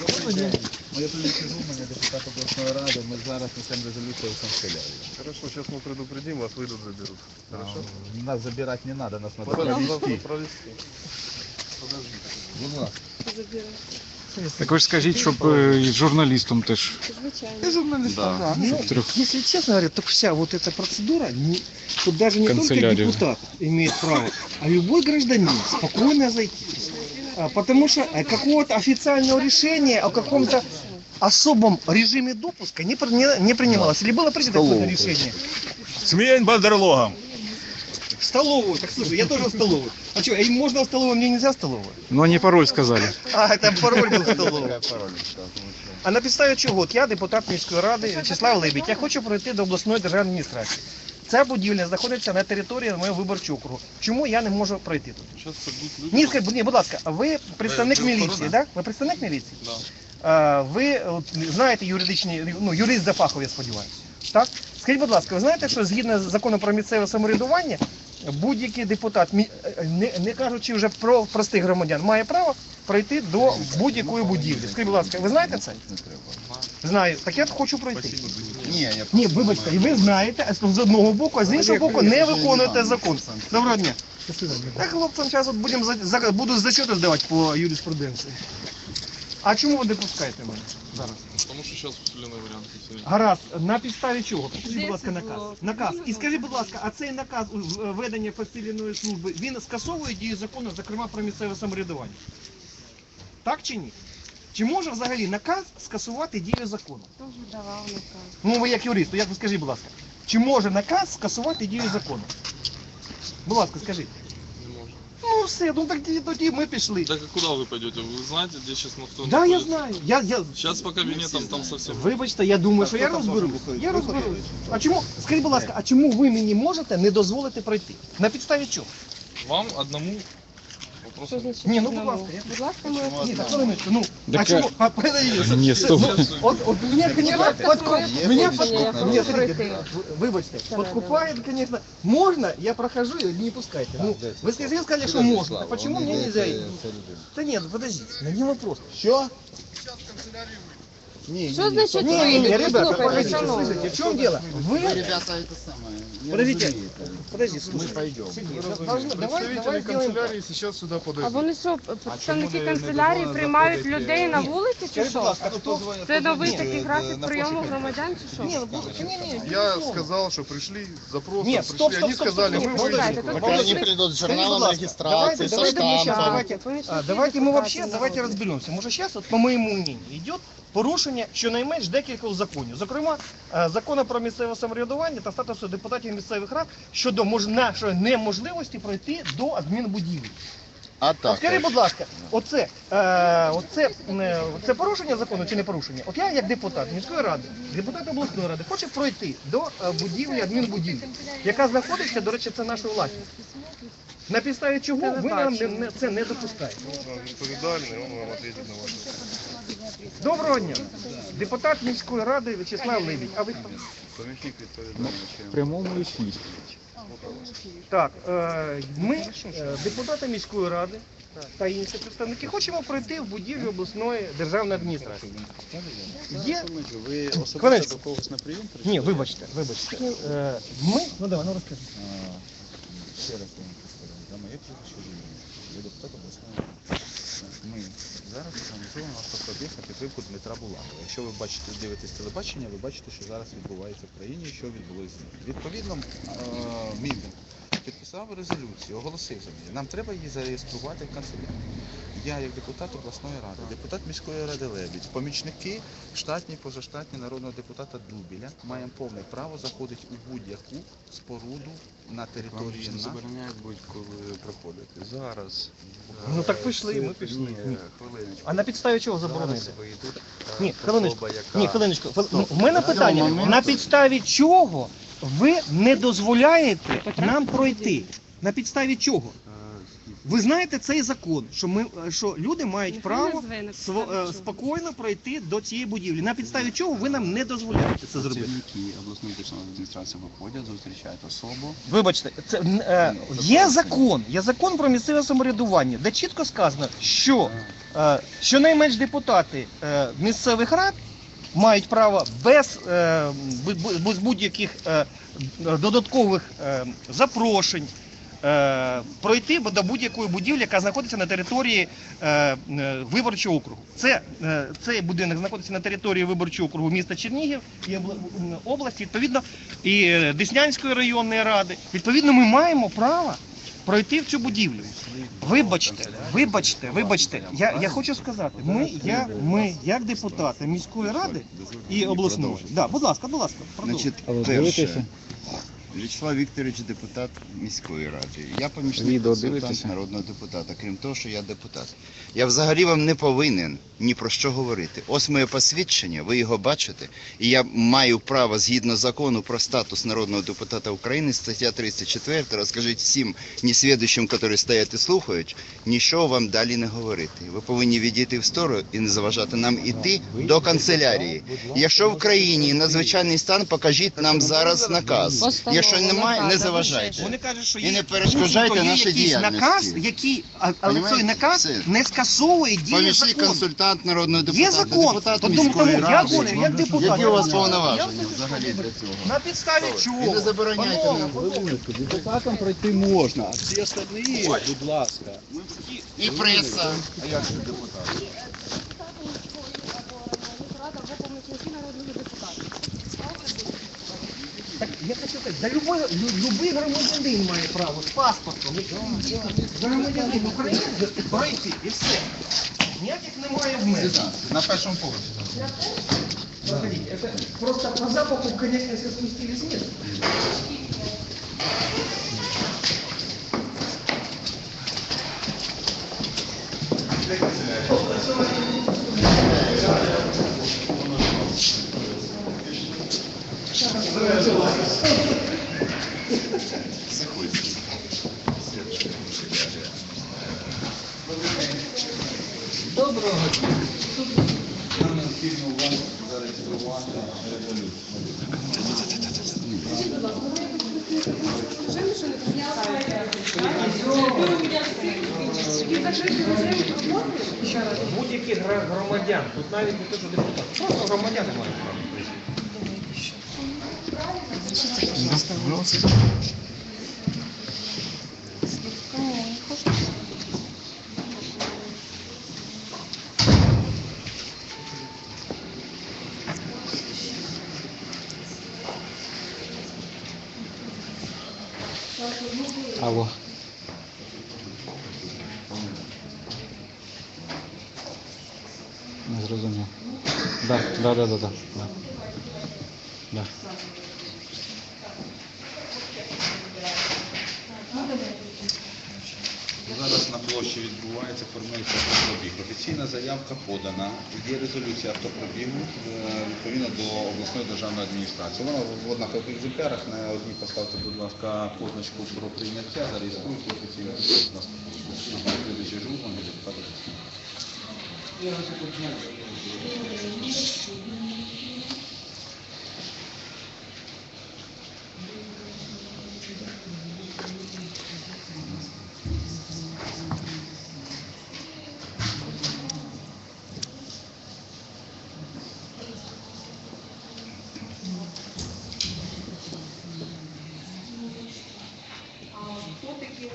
Добрий день. Моє прізвище Жуманя, депутат обласної ради. Ми зараз несемо резолюцію в канцелярію. Хорошо, сейчас мы предупредим, вас выйдут, заберут. Хорошо? А, Нас забирати не треба, нас треба Подожди, провести. провести. Будь ласка. Так ви ж скажіть, щоб е, і журналістам теж. Ты журналист, Да. ага. Ну, Трех- если честно говоря, так вся вот эта процедура, не- тут даже не только Канцелярия. депутат имеет право, а любой гражданин спокойно зайти. А, Потому что э, какого-то официального решения о каком-то особом режиме допуска не, при- не, не принималось. Или было принято какое-то решение? Смень бандерлогом. В столовую. Так слушай, я тоже в столовую. А что, им можно в столовую, мне нельзя в столовую? Ну вони пароль сказали. А, это пароль был в столовую. Яка пароль? Так, тому що- А на підставі чого? От я депутат міської ради Вячеслав Лебідь. Я хочу пройти до обласної державної адміністрації. Ця будівля знаходиться на території моєго виборчого округу. Чому я не можу пройти тут? Сейчас придут люди. Ні, скажіть, ні, будь ласка, ви представник Ви міліції, охорона? так? Ви представник міліції? Да. А, ви от, знаєте юридичні, ну, юрист за фахом, я сподіваюся. Так? Скажіть, будь ласка, ви знаєте, що згідно з законом про місцеве самоврядування, будь-який депутат, мі- е, не, не кажучи вже про простих громадян, має право пройти до будь-якої будівлі. Скажіть, будь ласка, ви знаєте це? Знаю. Так я хочу пройти. Ні, я Ні, вибачте, і ви знаєте, з одного боку, а з іншого боку не виконуєте закон. Доброго дня. Так, хлопцям, зараз от будемо за, за, буду зачети здавати по юриспруденції. А чому ви не пускаєте мене зараз? Потому что сейчас усиленный вариант. усиленный. Гаразд, на підставі чого? Покажіть, будь ласка, наказ. Наказ. І скажіть, будь ласка, а цей наказ у- в- ведення посиленої служби, він скасовує дію закону, зокрема про місцеве самоврядування? Так чи ні? Чи може взагалі наказ скасувати дію закону? Хто ж давав наказ? Ну, ви як юрист, то як ви скажіть, будь ласка, чи може наказ скасувати дію закону? Будь ласка, скажіть. Не может. Ну все, ну так тоді- тоді ми пішли. Так а куда вы пойдете? Вы знаете, где сейчас кто Да, я знаю. Я, я... Сейчас по кабинетам там совсем. Вибачте, я думаю, що я розберусь. Я розберусь. А чому, скажіть, будь ласка, а чому ви мені можете не дозволити пройти? На підставі чого? Вам одному Що вопрос. значить? Ні, ну, будь одному? ласка, я- Будь ласка, ми Ні, так хвилиночку, ну, а Так, чому? А, подождите, Ні, стоп. ну, от, от меня, конечно, подку... Є меня політична подку... пройти. Нет, смотрите, вибачте, подкупает, конечно, можно, я прохожу, и не пускайте. Ну, вы скажите, сказали, что можно, так почему мне нельзя? Да нет, подождите, да не вопрос. Що? Ні, ні, Що ні, значить Не, не, не, вийде? ребята, Послухайте, погодите, шановні. слушайте, в чем дело? Вы, Ребята, это самое. не подождите, разумеете. подожди, Мы слушай, пойдем. Сергей, должны- давай, давай Представители сделаем так. канцелярии сейчас сюда А подойдут. вони що, представники не- не канцелярії дозволено приймають заходити? людей на Ні. вулиці чи Скажіть, будь що? ласка, хто? Це новий Ні, такий е, графік на прийому пошуку. громадян чи що? Не, ну, не, не, Я безусловно. сказал, что пришли, запрос Нет, пришли. стоп, стоп, Они стоп, сказали, стоп, мы стоп, выйдем. Чекайте, Давайте, тут Пока прийшли- они придут с Скажите, журналом пожалуйста, регистрации, со давайте, давайте, штампом. давайте. Помічники А, давайте мы вообще, депутатів давайте народу. разберемся. Може зараз, от, по моєму мнению, йде порушення щонайменш декількох законів. Зокрема, е, закону про місцеве самоврядування та статусу депутатів місцевих рад щодо мож- нашої неможливості пройти до адмінбудівлі. А так. скажіть, будь ласка, оце, е, оце, е, це порушення закону чи не порушення? От я як депутат міської ради, депутат обласної ради, хочу пройти до будівлі, адмінбудівлі, яка знаходиться, до речі, це наша власність. На підставі чого ви нам не, не- це не допускаєте? Відповідальний, он вам ответит на ваши Доброго дня. Депутат міської ради Вячеслав Лебідь. А ви хто? Помічник відповідальний. Прямому ефірі. Так, е, ми, е, депутати міської ради та інші представники, хочемо пройти в будівлю обласної державної адміністрації. Є Ви особисто Хвилиночку. до когось на прийом прийшли? Ні, вибачте, вибачте. Е, Ми, ну давай, ну розкажи. А, Ще раз я вам моє прізвище Жулін. Я депутат обласної ради. Ми зараз організуємо автопробіг на підтримку Дмитра Булатова. Якщо ви бачите, дивитесь телебачення, ви бачите, що зараз відбувається в країні що відбулося. Відповідно, е, підписав резолюцію, оголосив за неї. Нам треба її зареєструвати в канцелярії. Я, як депутат обласної ради, депутат міської ради Лебідь, помічники штатні, позаштатні народного депутата Дубіля маємо повне право заходити у будь-яку споруду на території Вам на забороняють будь-коли приходити. Зараз. Ну, так пішли, ми пішли. Ні, хвилиночку. А на підставі чого заборонити? Зараз вийдуть, е, Ні, хвилиночку. особа, яка- Ні, хвилиночку. Хвили- Стоп. В мене На питання. На підставі чого ви не дозволяєте нам пройти? На підставі чого? Ви знаєте цей закон, що ми е, що люди мають Ніхто право не сво- е, спокійно пройти до цієї будівлі. На підставі чого ви нам не дозволяєте це зробити? Працівники обласної державної адміністрації виходять, зустрічають особу. Вибачте, це е, є закон, є закон про місцеве самоврядування, де чітко сказано, що е, щонайменш депутати е, місцевих рад мають право без, е, бу- бу- без будь-яких е, додаткових е, запрошень пройти до будь-якої будівлі, яка знаходиться на території е, е, виборчого округу. Це, е, цей будинок знаходиться на території виборчого округу міста Чернігів і області, відповідно, і е, Деснянської районної ради. Відповідно, ми маємо право пройти в цю будівлю. Вибачте, вибачте, вибачте. Я, я хочу сказати, ми, я, ми, як депутати міської ради і обласної. Да, будь ласка, будь ласка, продовжуйте. Вячеслав Вікторович, депутат міської ради. Я помічник консультант народного депутата. Крім того, що я депутат. Я взагалі вам не повинен ні про що говорити. Ось моє посвідчення, ви його бачите, і я маю право згідно закону про статус народного депутата України, стаття 34, розкажіть всім несвідущим, які стоять і слухають, нічого вам далі не говорити. Ви повинні відійти в сторону і не заважати нам іти до канцелярії. Якщо в країні надзвичайний стан, покажіть нам зараз наказ. Якщо немає, не заважайте. Вони кажуть, що І є, не перешкоджайте буцімто є нашій якийсь діяльності. наказ, який, а- але цей наказ не скасовує дію Помічник закону. консультант народного депутата. Є закон, депутат тому, тому міської я ради. говорю, як депутат. Які у вас повноваження взагалі для цього? На підставі І чого? не забороняйте Панове, нам. Депутатам пройти можна, а всі остальні, будь ласка. І преса. А як же депутат? або помічники народного депутата. Я хочу сказать, да любой, лю- любий громадянин має право з паспортом, громадянин України пройти і все. Ніяких немає обмежень. На першому поверсі. Смотрите, это просто по запаху, конечно, Будь-яких громадян, тут навіть не те, що депутат, просто громадяни мають право зрозумів. Да, да, да. да. Да. Зараз на площі відбувається формується автопробіг. Офіційна заявка подана. Є резолюція автопробігу е, відповідно до обласної державної адміністрації. Вона в однакових екземплярах. На одній поставте, будь ласка, позначку про прийняття, зареєструйте офіційно.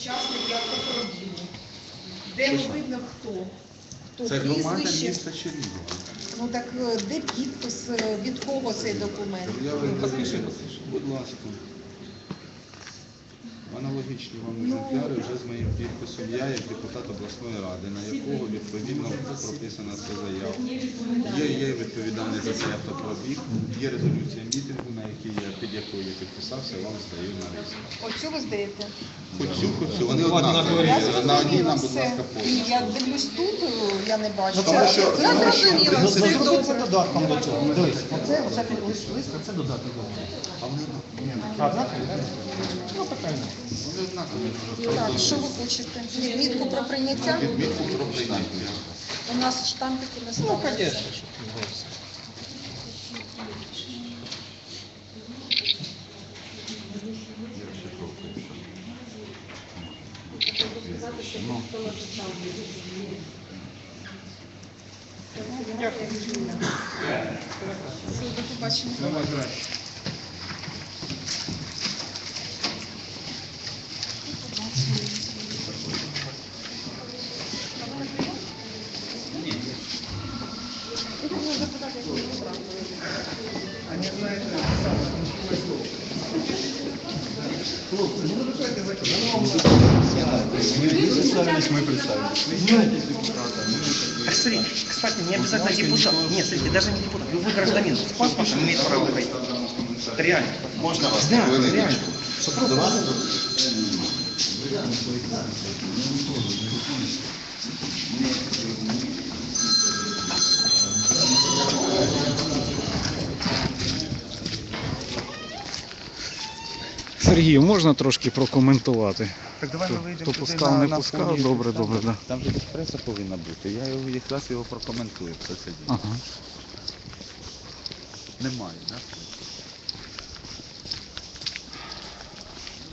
Учасники автопробігу? Де не видно Це громада прізвище? міста Чернігова. Ну так е, де підпис, е, від кого цей документ? Я вам підпишіть, будь ласка. Аналогічні вам екземпляри вже з моїм підписом. Я як депутат обласної ради, на якого відповідно прописана ця заява. Є, є відповідальний за цей автопробіг, є резолюція мітингу, на якій я під якою я підписався, вам здаю на лист. Оцю ви здаєте? Хоцю, хоцю, вони однакові. На одній нам, будь ласка, Ні. Я дивлюсь тут, я не бачу. Тому що- Я зрозуміла, Ну, все це добре. додатком до цього. Дивись, оце, оце лист, це додаток до цього. А, однакові, так? Ну, питання. Так, що ви хочете? Відмітку про прийняття? Відмітку про прийняття. У нас штампики не Ну, ставили. конечно. Дякую. До побачення. А смотри, кстати, не обязательно депутат. Нет, смотрите, даже не депутат. Любой гражданин с паспортом имеет право выходить. Это реально. Можна вас Да, на хвилиночку? Сергію, можна трошки прокоментувати? Так давай ми вийдемо хто пускав, не пускав, фоні, добре, там, добре, да. Там же преса повинна бути. Я його якраз його прокоментую. Все це діло. Ага. Немає, так?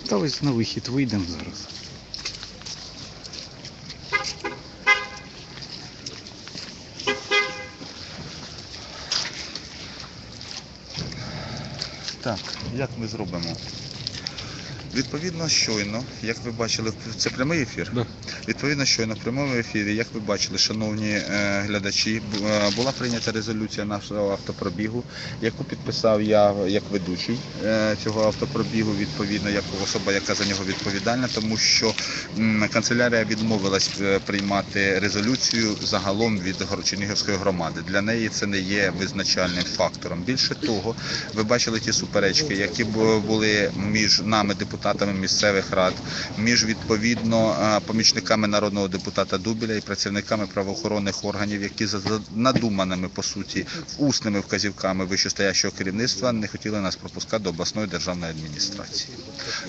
Та ось на вихід вийдемо зараз. Так, як ми зробимо? Відповідно, щойно, як ви бачили, це прямий ефір. Да. Відповідно, щойно в прямому ефірі, як ви бачили, шановні е, глядачі, е, була прийнята резолюція нашого автопробігу, яку підписав я як ведучий е, цього автопробігу, відповідно, як особа, яка за нього відповідальна, тому що м, канцелярія відмовилась е, приймати резолюцію загалом від Чернігівської громади. Для неї це не є визначальним фактором. Більше того, ви бачили ті суперечки, які були між нами, депутатами місцевих рад, між відповідно е, помічниками народного депутата Дубіля і працівниками правоохоронних органів, які за надуманими по суті усними вказівками вищостоящого керівництва не хотіли нас пропускати до обласної державної адміністрації.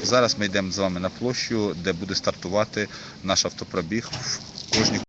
Зараз ми йдемо з вами на площу, де буде стартувати наш автопробіг в кожній